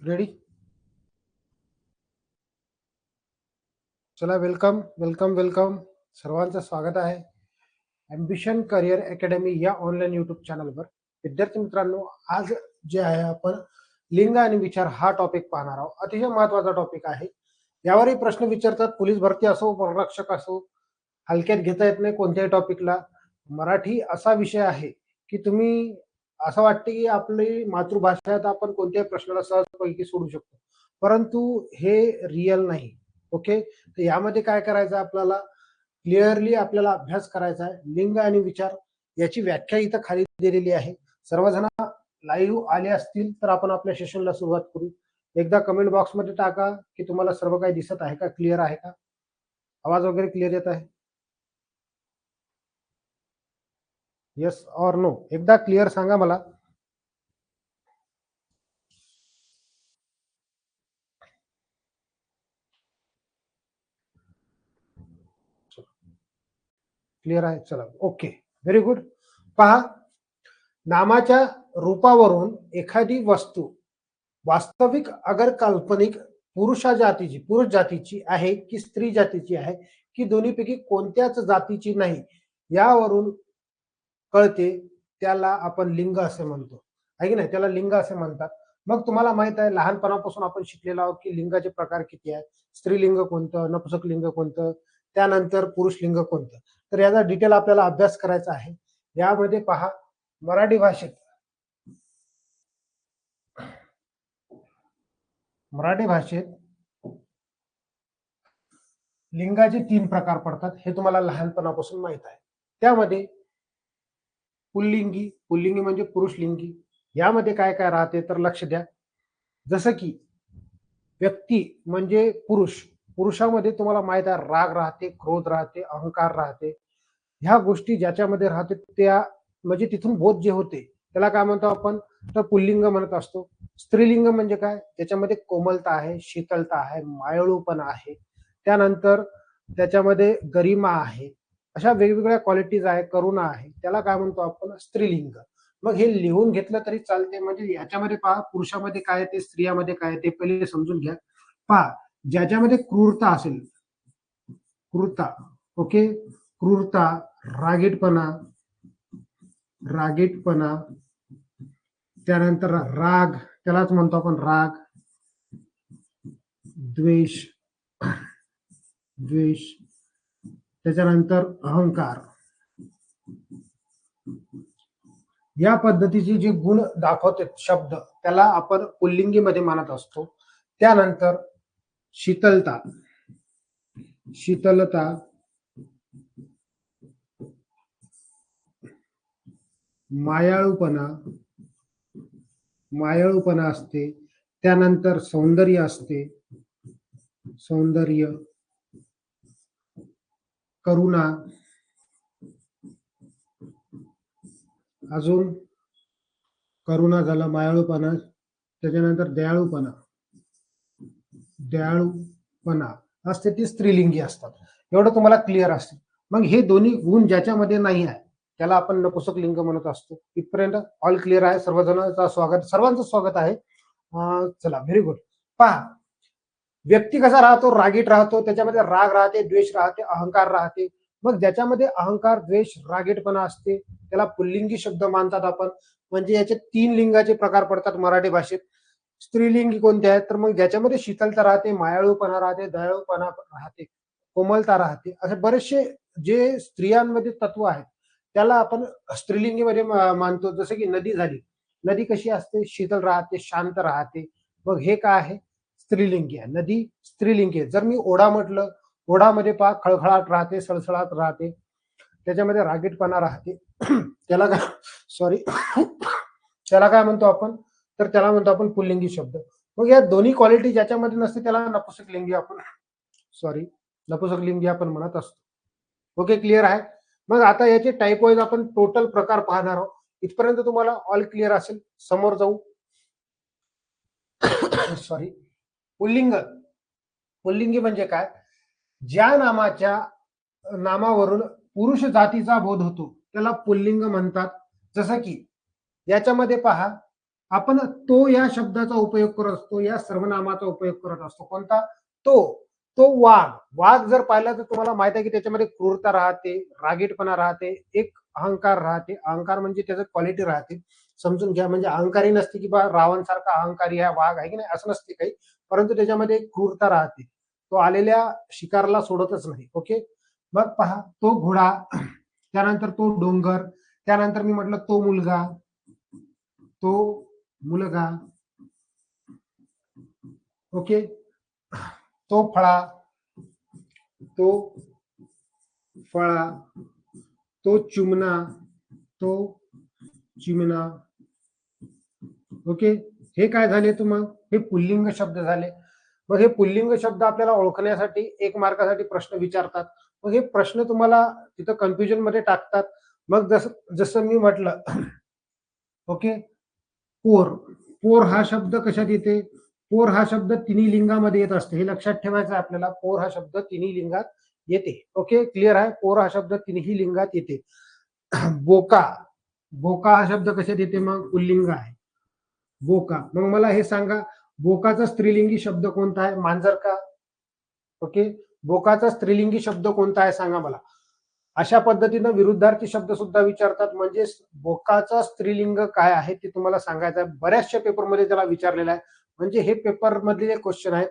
Ready चला welcome welcome welcome सर्वांचं स्वागत आहे. ॲम्बिशन करिअर अकॅडमी या ऑनलाईन युट्यूब चॅनलवर विद्यार्थी मित्रांनो आज जे आहे आपण लिंग आणि विचार हा टॉपिक पाहणार आहोत. अतिशय महत्त्वाचा टॉपिक आहे. यावरही प्रश्न विचारतात पोलीस भरती असो वनरक्षक असो हलक्यात घेता येत नाही कोणत्याही टॉपिकला मराठी असा विषय आहे की तुम्ही असं वाटते की आपली मातृभाषा तर आपण कोणत्याही प्रश्नाला सहजपैकी सोडू शकतो. परंतु हे रिअल नाही. ओके तर यामध्ये काय करायचं आपल्याला? क्लिअरली आपल्याला अभ्यास करायचा आहे. लिंग आणि विचार याची व्याख्या इथं खाली दिलेली आहे. सर्वजण लाईव्ह आले असतील तर आपण आपल्या सेशनला सुरुवात करू. एकदा कमेंट बॉक्समध्ये टाका की तुम्हाला सर्व काही दिसत आहे का? क्लिअर आहे का? आवाज वगैरे क्लिअर येत आहे? येस ऑर नो एकदा क्लिअर सांगा मला. क्लिअर आहे? चला. ओके व्हेरी गुड पहा. नामाच्या रूपावरून एखादी वस्तू वास्तविक अगर काल्पनिक पुरुषा जातीची पुरुष जातीची आहे की स्त्री जातीची आहे की दोन्हीपैकी कोणत्याच जातीची नाही यावरून कळते त्याला आपण लिंग असे म्हणतो. आहे की नाही? त्याला लिंग असे म्हणतात. मग तुम्हाला माहीत आहे लहानपणापासून आपण शिकलेलो आहोत की लिंगाचे प्रकार किती आहे स्त्रीलिंग कोणतं? नपुसक लिंग कोणतं? त्यानंतर पुरुष लिंग कोणतं? तर याचा डिटेल आपल्याला अभ्यास करायचा आहे. यामध्ये पहा मराठी भाषेत. मराठी भाषेत लिंगाचे तीन प्रकार पडतात हे तुम्हाला लहानपणापासून माहीत आहे. त्यामध्ये पुल्लिंगी पुल्लिंगी म्हणजे पुरुष लिंगी यामध्ये काय काय राहते तर लक्ष द्या. जसं की व्यक्ती म्हणजे पुरुष. पुरुषामध्ये तुम्हाला माहीत आहे राग राहते क्रोध राहते अहंकार राहते. ह्या गोष्टी ज्याच्यामध्ये राहते त्या म्हणजे तिथून बोध जे होते त्याला काय म्हणतो आपण? तर पुल्लिंग म्हणत असतो. स्त्रीलिंग म्हणजे काय? त्याच्यामध्ये कोमलता आहे शीतलता आहे मायाळूपणा आहे. त्यानंतर त्याच्यामध्ये गरिमा आहे. अशा वेगवेगळ्या क्वालिटीज आहे करुणा आहे त्याला काय म्हणतो आपण? स्त्रीलिंग. मग हे लिहून घेतलं तरी चालते म्हणजे याच्यामध्ये पहा पुरुषामध्ये काय आहे ते स्त्रियामध्ये काय आहे ते पहिले समजून घ्या. पहा ज्याच्यामध्ये क्रूरता असेल क्रूरता ओके? क्रूरता रागीटपणा रागीटपणा त्यानंतर राग त्यालाच म्हणतो आपण राग द्वेष द्वेष त्याच्यानंतर अहंकार. या पद्धतीचे जे गुण दाखवते शब्द त्याला आपण पुल्लिंगीमध्ये मानत असतो. त्यानंतर शीतलता. शीतलता. मायाळूपणा. मायाळूपणा असते. त्यानंतर सौंदर्य असते. सौंदर्य. करुणा. अजून करुणा झाला मायाळूपणा त्याच्यानंतर दयाळूपणा. दयाळूपणा. असते ती स्त्रीलिंगी असतात. एवढं तुम्हाला क्लिअर असते. मग हे दोन्ही गुण ज्याच्यामध्ये नाही आहे त्याला आपण नपुसक लिंग म्हणत असतो. इथपर्यंत ऑल क्लिअर आहे. सर्वजणांचा स्वागत सर्वांचं स्वागत आहे. चला व्हेरी गुड पहा व्यक्ती कसा राहतो रागीट राहतो त्याच्यामध्ये राग राहते द्वेष राहते अहंकार राहते. मग ज्याच्यामध्ये अहंकार द्वेष रागीटपणा असते त्याला पुल्लिंगी शब्द मानतात आपण. म्हणजे याचे तीन लिंगाचे प्रकार पडतात मराठी भाषेत. स्त्रीलिंगी कोणते आहेत? तर मग ज्याच्यामध्ये शीतलता राहते मायाळूपणा राहते दयाळूपणा राहते कोमलता राहते असे बरेचसे जे स्त्रियांमध्ये तत्व आहेत त्याला आपण स्त्रीलिंगीमध्ये मानतो. जसं की नदी झाली. नदी कशी असते? शीतल राहते शांत राहते. मग हे काय आहे? स्त्रीलिंगी आहे. नदी स्त्रीलिंगी आहे. जर मी ओढा म्हटलं ओढामध्ये पहा खळखळाट राहते सळसळाट राहते. त्याच्यामध्ये रागीटपणा राहते. त्याला काय सॉरी त्याला काय म्हणतो आपण? तर त्याला म्हणतो आपण पुल्लिंगी शब्द. मग या दोन्ही क्वालिटी ज्याच्यामध्ये नसते त्याला नपुसक लिंगी आपण सॉरी नपुसक लिंगी आपण म्हणत असतो. ओके क्लिअर आहे? मग आता याचे टाईप वाईज आपण टोटल प्रकार पाहणार आहोत. इथपर्यंत तुम्हाला ऑल क्लिअर असेल. समोर जाऊ. सॉरी पुल्लिंग. पुल्लिंगी म्हणजे काय? ज्या नामाच्या नामावरून पुरुष जातीचा बोध होतो त्याला पुल्लिंग म्हणतात. जसं की याच्यामध्ये पहा आपण तो या शब्दाचा उपयोग करत असतो या सर्वनामाचा उपयोग करत असतो. कोणता? तो तो वाघ. वाघ जर पाहिला तर तुम्हाला माहीत आहे की त्याच्यामध्ये क्रूरता राहते रागीटपणा राहते एक अहंकार राहते. अहंकार म्हणजे त्याचं क्वालिटी राहते. समजून घ्या म्हणजे अहंकारी नसते की बा रावण सारखा अहंकारी आहे वाघ आहे की नाही असं नसते काही. परंतु त्याच्यामध्ये क्रूरता राहते. तो आलेल्या शिकारला सोडतच नाही. ओके मग पहा तो घोडा त्यानंतर तो डोंगर त्यानंतर मी म्हटलं तो मुलगा तो मुलगा ओके तो फळा तो फळा तो चुमना तो चिमना ओके हे काय झाले तर मग? हे पुल्लिंग शब्द झाले. मग हे पुल्लिंग शब्द आपल्याला ओळखण्यासाठी एक मार्कासाठी प्रश्न विचारतात. मग हे प्रश्न तुम्हाला तिथं कन्फ्युजनमध्ये टाकतात. मग जसं जसं मी म्हटलं ओके पोर. पोर हा शब्द कशात येते? पोर हा शब्द तिन्ही लिंगामध्ये येत असते. हे लक्षात ठेवायचं आहे आपल्याला. पोर हा शब्द तिन्ही लिंगात येते. ओके क्लिअर आहे? पोर हा शब्द तिन्ही लिंगात येते. बोका. बोका हा शब्द कशात येते मग? पुल्लिंग आहे. बोका. मग मला हे सांगा बोकाचा स्त्रीलिंगी शब्द कोणता आहे? मांजर का ओके? बोकाचा स्त्रीलिंगी शब्द कोणता आहे? सांगा मला. अशा पद्धतीनं विरुद्धार्थी शब्द सुद्धा विचारतात. म्हणजे बोकाचा स्त्रीलिंग काय आहे ते तुम्हाला सांगायचं आहे. बऱ्याचशा पेपरमध्ये त्याला विचारलेलं आहे. म्हणजे हे पेपर मधले क्वेश्चन आहेत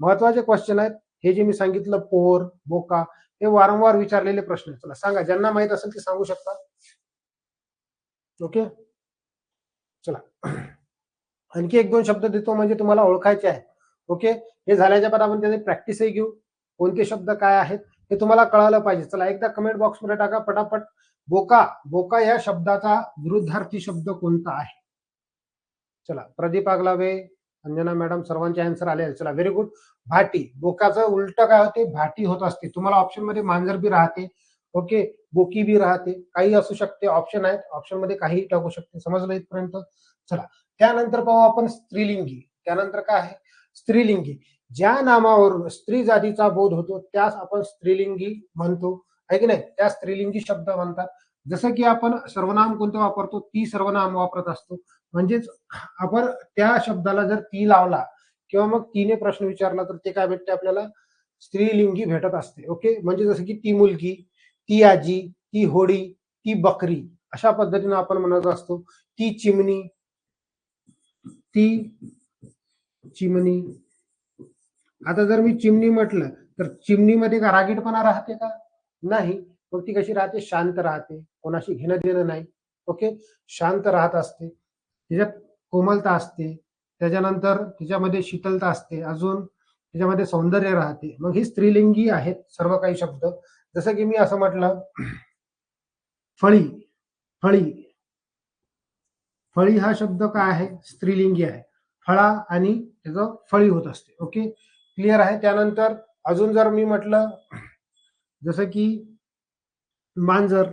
महत्त्वाचे क्वेश्चन आहेत हे जे मी सांगितलं पोर बोका हे वारंवार विचारलेले प्रश्न आहेत. चला सांगा. ज्यांना माहीत असेल ते सांगू शकता. ओके? चला. आणखी एक दोन शब्द देतो म्हणजे तुम्हाला ओळखायचे आहे. ओके हे झाल्याच्या बाद आपण त्याची प्रॅक्टिसही घेऊ. कोणते शब्द काय आहेत हे तुम्हाला कळालं पाहिजे. चला एकदा कमेंट बॉक्समध्ये टाका. पटापट. बोका. बोका या शब्दाचा विरुद्धार्थी शब्द कोणता आहे? चला प्रदीप आगलावे अंजना मॅडम सर्वांचे आन्सर आले चला व्हेरी गुड भाटी. बोकाचं उलट काय होते? भाटी होत असते. तुम्हाला ऑप्शनमध्ये मांजर बी राहते. ओके बोकी बी राहते. काही असू शकते. ऑप्शन आहेत. ऑप्शनमध्ये काहीही टाकू शकते. समजलं इथपर्यंत? चला त्यानंतर पाहू आपण स्त्रीलिंगी. त्यानंतर काय आहे? स्त्रीलिंगी. ज्या नामावरून स्त्री जातीचा बोध होतो त्यास आपण स्त्रीलिंगी म्हणतो. आहे की नाही? त्या स्त्रीलिंगी शब्द म्हणतात. जसं की आपण सर्वनाम कोणतं वापरतो? ती सर्वनाम वापरत असतो. म्हणजेच आपण त्या शब्दाला जर ती लावला किंवा मग तिने प्रश्न विचारला तर ते काय भेटते आपल्याला? स्त्रीलिंगी भेटत असते. ओके? म्हणजे जसं की ती मुलगी ती आजी ती होडी ती बकरी अशा पद्धतीनं आपण म्हणत असतो. ती चिमणी ती चिमणी. आता जर मी चिमणी म्हटलं तर चिमणीमध्ये का रागीटपणा राहते का? नाही. मग ती कशी राहते? शांत राहते. कोणाशी घेणं देणं नाही. ओके? शांत राहत असते. तिच्यात कोमलता असते. त्याच्यानंतर तिच्यामध्ये शीतलता असते. अजून तिच्यामध्ये सौंदर्य राहते. मग ही स्त्रीलिंगी आहेत सर्व काही शब्द. जसं की मी असं म्हटलं फळी फळी. फळी हा शब्द काय आहे? स्त्रीलिंगी आहे. फळा आणि त्याचं फळी होत असते. ओके? क्लिअर आहे? त्यानंतर अजून जर मी म्हटलं जसं की मांजर.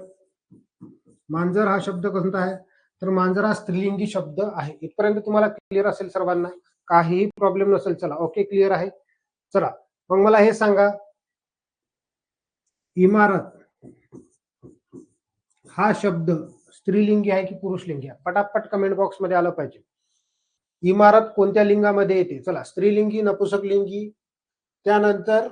मांजर हा शब्द कोणता आहे? तर मांजर हा स्त्रीलिंगी शब्द आहे. इथपर्यंत तुम्हाला क्लिअर असेल सर्वांना? काहीही प्रॉब्लेम नसेल चला. ओके क्लिअर आहे? चला. मग मला हे सांगा. इमारत हा शब्द स्त्रीलिंगी आहे की पुरुषलिंगी आहे? पटापट कमेंट बॉक्समध्ये आलं पाहिजे. इमारत कोणत्या लिंगामध्ये येते? चला स्त्रीलिंगी नपुसक लिंगी त्यानंतर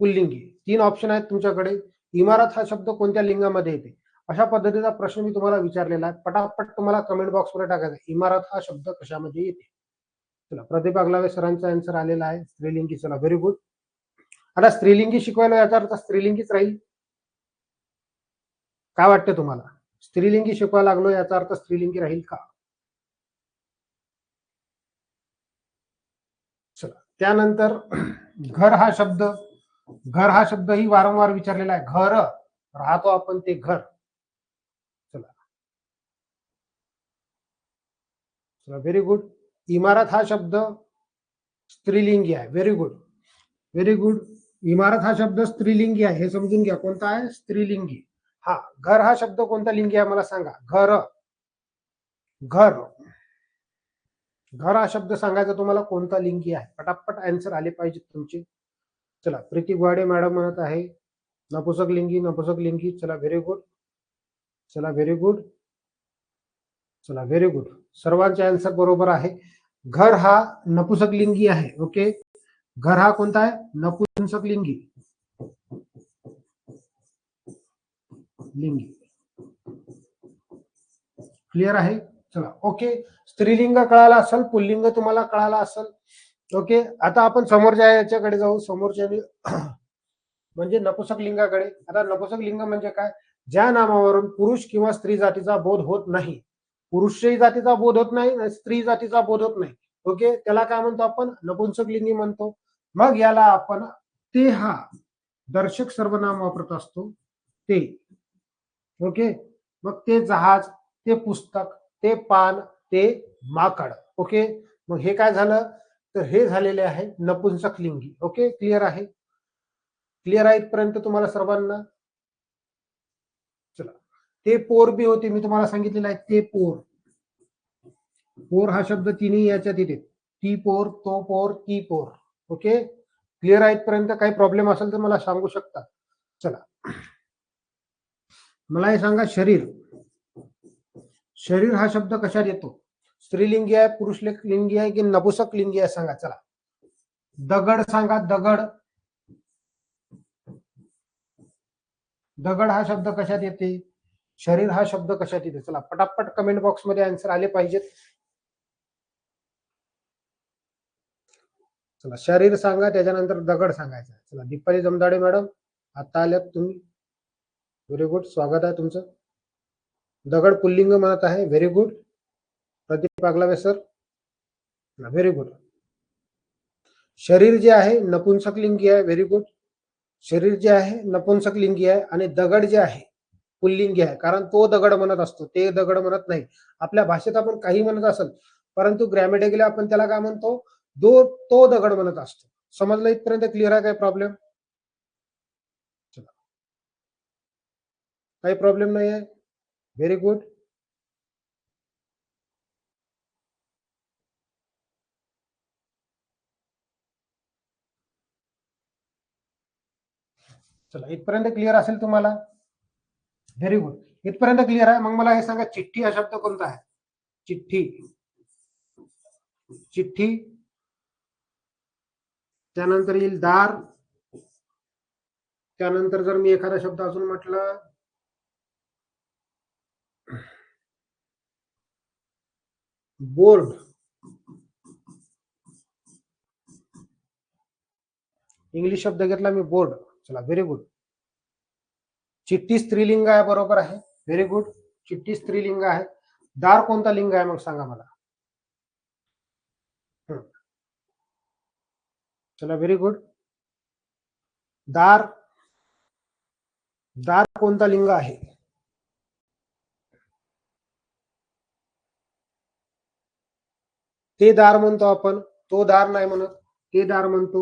पुल्लिंगी. तीन ऑप्शन आहेत तुमच्याकडे. इमारत हा शब्द कोणत्या लिंगामध्ये येते? अशा पद्धतीचा प्रश्न मी तुम्हाला विचारलेला आहे. पटापट तुम्हाला कमेंट बॉक्समध्ये टाकायचा इमारत हा शब्द कशामध्ये येते? चला प्रदीप अगलावे सरांचा आन्सर आलेला आहे. स्त्रीलिंगी चला व्हेरी गुड आता स्त्रीलिंगी शिकवायला याचा अर्थ स्त्रीलिंगीच राहील. काय वाटतं तुम्हाला? स्त्रीलिंगी शिकवायला लागलो याचा अर्थ स्त्रीलिंगी राहील का? चला. त्यानंतर घर हा शब्द घर हा शब्द ही वारंवार विचारलेला आहे. घर राहतो आपण ते घर. चला. चला व्हेरी गुड इमारत हा शब्द स्त्रीलिंगी आहे. व्हेरी गुड व्हेरी गुड इमारत हा शब्द स्त्रीलिंगी आहे. हे समजून घ्या. कोणता आहे? स्त्रीलिंगी. हा घर हा शब्द कोणता लिंगी आहे मला सांगा. घर. घर. घर हा शब्द सांगायचा तुम्हाला कोणता लिंगी आहे? पटापट आन्सर आले पाहिजेत तुमचे. चला प्रीती गुवाडे मॅडम म्हणत आहे नपुसक लिंगी नपुसक लिंगी. चला व्हेरी गुड चला व्हेरी गुड चला व्हेरी गुड सर्वांचे आन्सर बरोबर आहे. घर हा नपुसक लिंगी आहे ओके घर हा कोणता आहे? नपुंसक लिंगी. लिंगी क्लिअर आहे? चला ओके स्त्रीलिंग कळाला असेल पुल्लिंग तुम्हाला कळाला असेल. ओके आता आपण समोरच्या याच्याकडे जाऊ समोरच्या म्हणजे नपुसक लिंगाकडे. आता नपुसक लिंग म्हणजे काय? ज्या नामावरून पुरुष किंवा स्त्री जातीचा बोध होत नाही. पुरुषही जातीचा बोध होत नाही स्त्री जातीचा बोध होत नाही. ओके त्याला काय म्हणतो आपण? नपुंसक लिंगी म्हणतो. मग याला आपण ते हा दर्शक सर्वनाम वापरत असतो. ते ओके मग ते जहाज ते पुस्तक ते पान ते माकड. ओके मग हे काय झालं? तर हे झालेले आहे नपुंसक लिंगी. ओके क्लिअर आहे? क्लिअर आहे इथपर्यंत तुम्हाला सर्वांना? चला. ते पोर बी होते मी तुम्हाला सांगितलेलं आहे ते पोर. पोर हा शब्द तिन्ही याच्यात येते. ती पोर तो पोर ती पोर. ओके क्लिअर आहे इथपर्यंत? काही प्रॉब्लेम असेल तर मला सांगू शकता? चला. मला हे सांगा शरीर. शरीर हा शब्द कशात येतो? स्त्रीलिंगी आहे पुरुष लिंगी आहे की नपुसक लिंगी आहे सांगा चला. दगड सांगा दगड. दगड हा शब्द कशात येते? शरीर हा शब्द कशात येते? चला पटापट कमेंट बॉक्समध्ये आन्सर आले पाहिजेत. चला शरीर सांगा त्याच्यानंतर दगड सांगायचा चला दीपाली जमदाडे मॅडम आता आल्यात तुम्ही. व्हेरी गुड स्वागत आहे तुमचं. दगड पुल्लिंग म्हणत आहे. Very good Pradeep Pagalawe sir very good शरीर जे आहे नपुंसक लिंगी आहे. व्हेरी गुड शरीर जे आहे नपुंसक लिंगी आहे. आणि दगड जे आहे पुल्लिंगी आहे. कारण तो दगड म्हणत असतो. ते दगड म्हणत नाही. आपल्या भाषेत आपण काही म्हणत असेल परंतु ग्रॅमेटिकली आपण त्याला काय म्हणतो? दो तो दगड म्हणत असतो. समजलं इथपर्यंत क्लिअर आहे काय प्रॉब्लेम काही प्रॉब्लेम नाही आहे व्हेरी गुड चला इथपर्यंत क्लिअर असेल तुम्हाला? व्हेरी गुड इथपर्यंत क्लिअर आहे? मग मला हे सांगा चिठ्ठी हा शब्द कोणता आहे? चिठ्ठी. चिठ्ठी. त्यानंतर येईल दार. त्यानंतर जर मी एखादा शब्द अजून म्हटलं बोर्ड. इंग्लिश शब्द घेतला मी बोर्ड. चला व्हेरी गुड चिठ्ठी स्त्रीलिंग आहे बरोबर आहे. व्हेरी गुड चिठ्ठी स्त्रीलिंग आहे. दार कोणता लिंग आहे मग सांगा मला. हम्म. चला व्हेरी गुड दार दार कोणता लिंग आहे? ते दार म्हणतो आपण तो दार नाही म्हणत ते दार म्हणतो.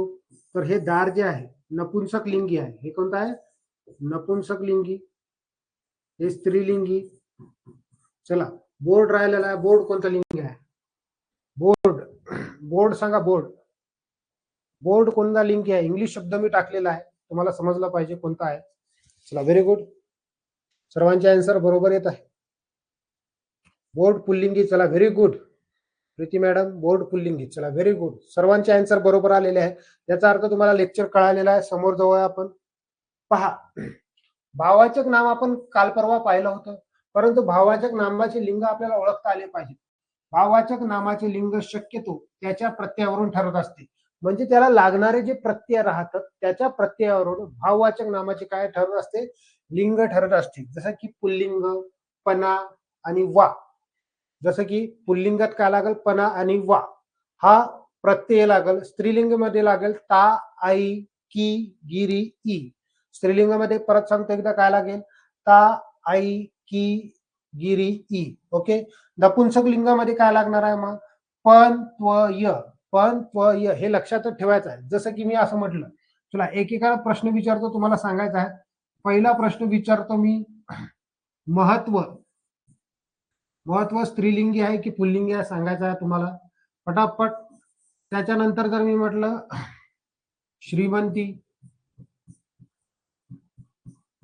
तर हे दार जे आहे नपुंसक लिंगी आहे. हे कोणतं आहे? नपुंसक लिंगी. हे स्त्रीलिंगी. चला बोर्ड राहिलेला आहे. बोर्ड कोणता लिंगी आहे? बोर्ड बोर्ड सांगा बोर्ड बोर्ड कोणता लिंगी आहे? इंग्लिश शब्द मी टाकलेला आहे. तुम्हाला समजला पाहिजे कोणता आहे. चला व्हेरी गुड सर्वांचे आन्सर बरोबर येत आहे. बोर्ड पुल्लिंगी. चला very good Preeti madam board पुल्लिंगी चला व्हेरी गुड सर्वांचे आन्सर बरोबर आलेले आहे याचा अर्थ तुम्हाला लेक्चर कळालेला आहे. समोर जवळ आपण. पहा. भावाचक नाम आपण काल परवा पाहिलं होतं. परंतु भाववाचक नामाचे लिंग आपल्याला ओळखता आले पाहिजे भाववाचक नामाचे लिंग शक्यतो त्याच्या प्रत्ययावरून ठरत असते. म्हणजे त्याला लागणारे जे प्रत्यय राहतात त्याच्या प्रत्ययावरून भाववाचक नामाचे काय ठरत असते? लिंग ठरत असते. जसं की पुल्लिंग पना आणि वा. जसं की पुल्लिंगात काय लागेल? पना आणि वा. हा प्रत्यय लागेल. स्त्रीलिंगमध्ये लागेल ता आई की गिरी ई. स्त्रीलिंगामध्ये परत सांगतो एकदा काय लागेल? ता आई की गिरी ई. ओके? नपुंसक लिंगामध्ये काय लागणार आहे मग? पण त्व य. पण त्व य. हे लक्षात ठेवायचं आहे. जसं की मी असं म्हटलं. तुला एकेका प्रश्न विचारतो तुम्हाला सांगायचा आहे. पहिला प्रश्न विचारतो मी. महत्त्व. महत्त्व स्त्रीलिंगी आहे की पुल्लिंगी आहे सांगायचं आहे तुम्हाला? पटापट. त्याच्यानंतर जर मी म्हटलं श्रीमंती.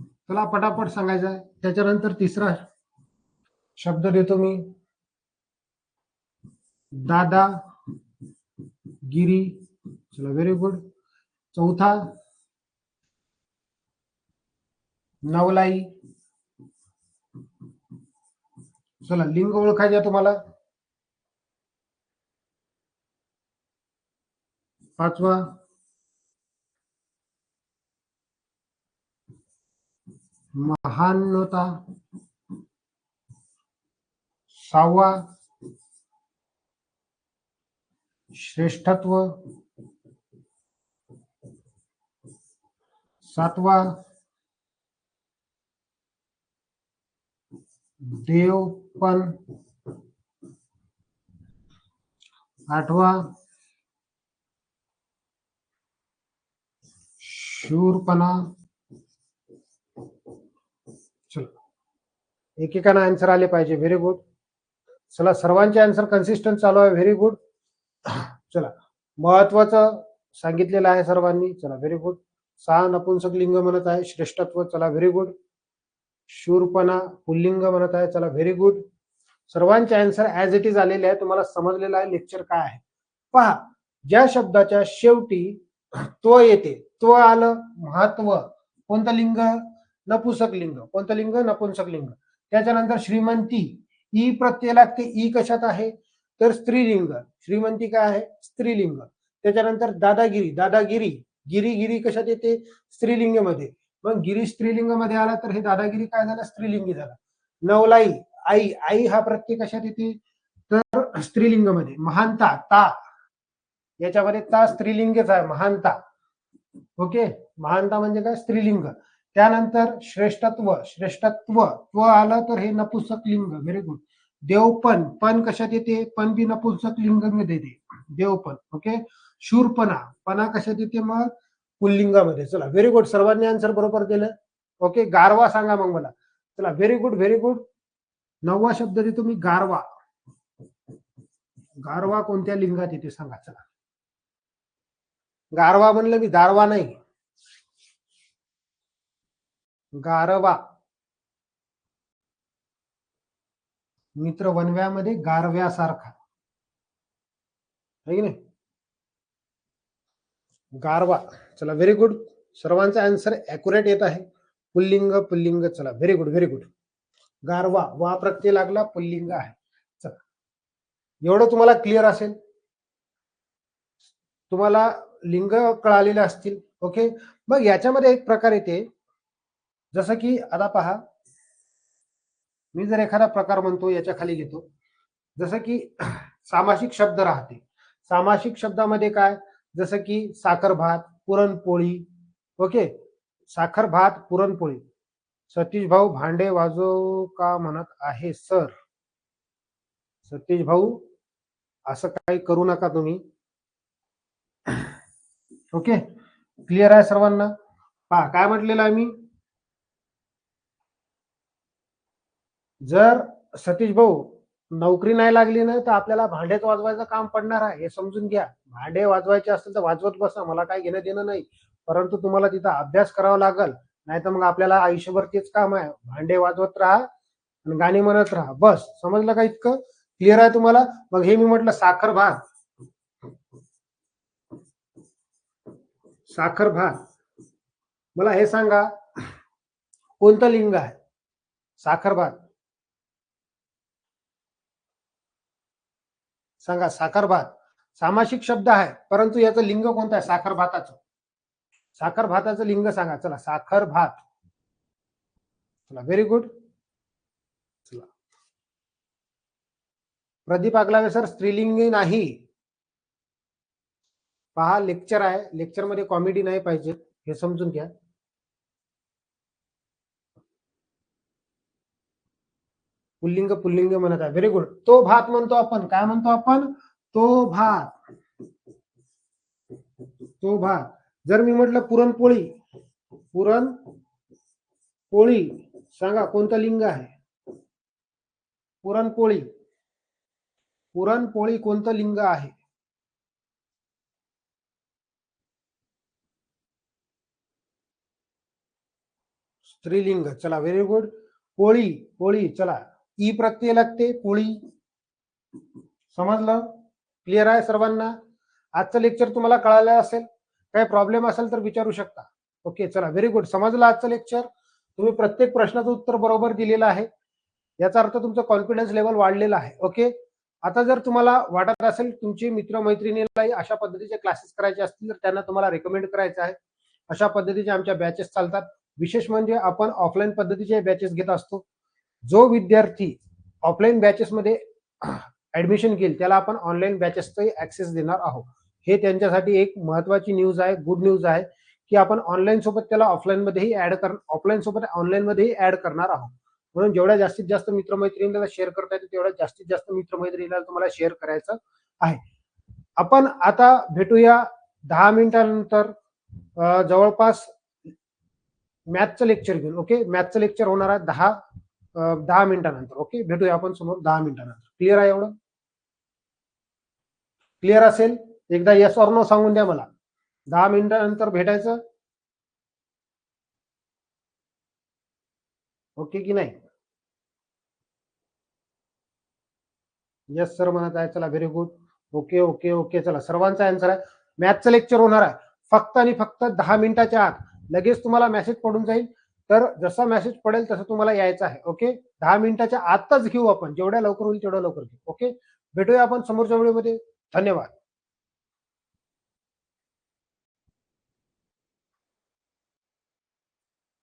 तुला पटापट सांगायचं आहे. त्याच्यानंतर तिसरा शब्द देतो मी. दादा गिरी. चला व्हेरी गुड चौथा नवलाई. चला लिंग ओळखायचे तुम्हाला. पाचवा. महानता सहावा. श्रेष्ठत्व. सातवा. देव पण आठवा. शूरपणा. चला. एकेकाना आन्सर आले पाहिजे. व्हेरी गुड चला सर्वांचे आन्सर कन्सिस्टंट चालू आहे. व्हेरी गुड चला. महत्वाचं सांगितलेलं आहे सर्वांनी. चला व्हेरी गुड सहा नपुंसक लिंग म्हणत आहे. श्रेष्ठत्व. चला व्हेरी गुड शूरपणा पुल्लिंग म्हणत आहे. चला व्हेरी गुड सर्वांचे आन्सर ऍज इट इज आलेले आहे तुम्हाला समजलेलं आहे लेक्चर काय आहे. पहा ज्या शब्दाच्या शेवटी तो येते तो आलं महत्त्व कोणतं लिंग? नपुंसक लिंग. कोणतं लिंग? नपुंसक लिंग. त्याच्यानंतर श्रीमंती ई प्रत्यय लागते ई कशात आहे? तर स्त्रीलिंग. श्रीमंती काय आहे? स्त्रीलिंग. त्याच्यानंतर दादागिरी दादागिरी गिरी गिरी कशात येते? स्त्रीलिंगमध्ये मग गिरी स्त्रीलिंगमध्ये आला तर हे दादागिरी काय झालं? स्त्रीलिंगी झाला. नवलाई आई आई हा प्रत्यय कशात येते? तर स्त्रीलिंगमध्ये महानता ता. याच्यामध्ये ता स्त्रीलिंगच आहे महानता ओके? महानता म्हणजे काय? स्त्रीलिंग. त्यानंतर श्रेष्ठत्व श्रेष्ठत्व. त्व आलं तर हे नपुंसक लिंग. व्हेरी गुड देवपण. पण कशात येते? पण बी नपुंसक लिंगमध्ये येते. देवपण. ओके? शूरपणा. पणा कशात येते मग? पुल्लिंगामध्ये. चला व्हेरी गुड सर्वांनी आन्सर बरोबर दिलं ओके गारवा सांगा मग मला. चला व्हेरी गुड व्हेरी गुड नववा शब्द दे तुम्ही गारवा. गारवा कोणत्या लिंगात येते सांगा चला. गारवा म्हणलं मी दारवा नाही. गारवा. मित्र वनव्यामध्ये गारव्यासारखा. है की नाही? गारवा. चला व्हेरी गुड सर्वांचा आन्सर अॅक्युरेट येत आहे. पुल्लिंग पुल्लिंग चला व्हेरी गुड व्हेरी गुड गारवा वा प्रत्यय लागला पुल्लिंग आहे. चला. एवढं तुम्हाला क्लिअर असेल? तुम्हाला लिंग कळालेले असतील ओके मग याच्यामध्ये एक प्रकार येते. जसं की आता पहा. मी जर एखादा प्रकार म्हणतो याच्या खाली घेतो. जसं की सामासिक शब्द राहते. सामासिक शब्दामध्ये काय? जसं की साखर भात पुरणपोळी ओके? साखर भात पुरणपोळी. सतीश भाऊ भांडे वाजव का म्हणत आहे सर? सतीश भाऊ असं काही करू नका तुम्ही. ओके? क्लिअर आहे सर्वांना? पहा काय म्हटलेलं आहे मी? जर सतीश भाऊ नोकरी नाही लागली ना तर आपल्याला भांडेच वाजवायचं काम पडणार आहे. हे समजून घ्या. भांडे वाजवायचे असतील तर वाजवत बसा. मला काय घेणं देणं नाही. परंतु तुम्हाला तिथं अभ्यास करावा लागल. नाही तर मग आपल्याला आयुष्यभर तेच काम आहे. भांडे वाजवत राहा आणि गाणी म्हणत राहा. बस. समजलं का इतकं? क्लिअर आहे तुम्हाला? मग हे मी म्हटलं साखर भात. साखर भात. मला हे सांगा कोणतं लिंग आहे? साखर भात. सांगा साखर भात. सामासिक शब्द आहे परंतु याचं लिंग कोणतं आहे? साखर भाताचं. साखर भाताचं लिंग सांगा. चला साखर भात. चला व्हेरी गुड चला. प्रदीप आगलावे सर स्त्रीलिंगी नाही. पहा लेक्चर आहे. लेक्चरमध्ये कॉमेडी नाही पाहिजे. हे समजून घ्या. पुल्लिंग पुल्लिंग म्हणत आहे. व्हेरी गुड तो भात म्हणतो आपण. काय म्हणतो आपण? तो भात. तो भात. जर मी म्हटलं पुरणपोळी पुरण पोळी सांगा कोणतं लिंग आहे? पुरणपोळी. पुरणपोळी कोणतं लिंग आहे? स्त्रीलिंग. चला व्हेरी गुड पोळी पोळी चला. ई प्रत्यय लागते पोळी. समजलं? क्लिअर आहे सर्वांना? आजचं लेक्चर तुम्हाला कळालं असेल काही प्रॉब्लेम असेल तर विचारू शकता. ओके चला व्हेरी गुड समजलं आजचं लेक्चर तुम्ही प्रत्येक प्रश्नाचं उत्तर बरोबर दिलेलं आहे. याचा अर्थ तुमचं कॉन्फिडन्स लेवल वाढलेलं आहे. ओके आता जर तुम्हाला वाटत असेल तुमचे मित्र मैत्रिणीलाही अशा पद्धतीचे क्लासेस करायचे असतील तर त्यांना तुम्हाला रेकमेंड करायचं आहे. अशा पद्धतीचे आमच्या बॅचेस चालतात. विशेष म्हणजे आपण ऑफलाईन पद्धतीचे बॅचेस घेत असतो. जो विद्यार्थी ऑफलाईन बॅचेसमध्ये ऍडमिशन घेईल त्याला आपण ऑनलाईन बॅचेसचाही ऍक्सेस देणार आहोत. हे त्यांच्यासाठी एक महत्वाची न्यूज आहे गुड न्यूज आहे की आपण ऑनलाईन सोबत त्याला ऑफलाईन मध्येही ऍड कर ऑफलाईन सोबत ऑनलाईन मध्येही ऍड करणार आहोत. म्हणून जेवढ्या जास्तीत जास्त मित्रमैत्रिणीला शेअर करता येईल तेवढ्या जास्तीत जास्त मित्रमैत्रिणीला तुम्हाला शेअर करायचं आहे. आपण आता भेटूया दहा मिनिटानंतर जवळपास मॅथचं लेक्चर घेऊन ओके मॅथचं लेक्चर होणार आहे दहा दहा मिनिटानंतर ओके? भेटूया आपण समोर दहा मिनिटानंतर. क्लिअर आहे एवढं? क्लिअर असेल? एकदा येस ऑर नो सांगून द्या मला. दहा मिनिटानंतर भेटायचं? ओके की नाही? येस सर म्हणत आहे. चला very good okay okay okay. चला सर्वांचा आन्सर आहे. मॅथचं लेक्चर होणार आहे. फक्त आणि फक्त दहा मिनिटाच्या आत. लगेच तुम्हाला मेसेज पडून जाईल. तर जसा मेसेज पडेल तसं तुम्हाला यायचं आहे ओके दहा मिनिटाच्या आत्ताच घेऊ आपण जेवढ्या लवकर होईल तेवढ्या लवकर घेऊ ओके भेटूया आपण समोरच्या व्हिडिओमध्ये धन्यवाद.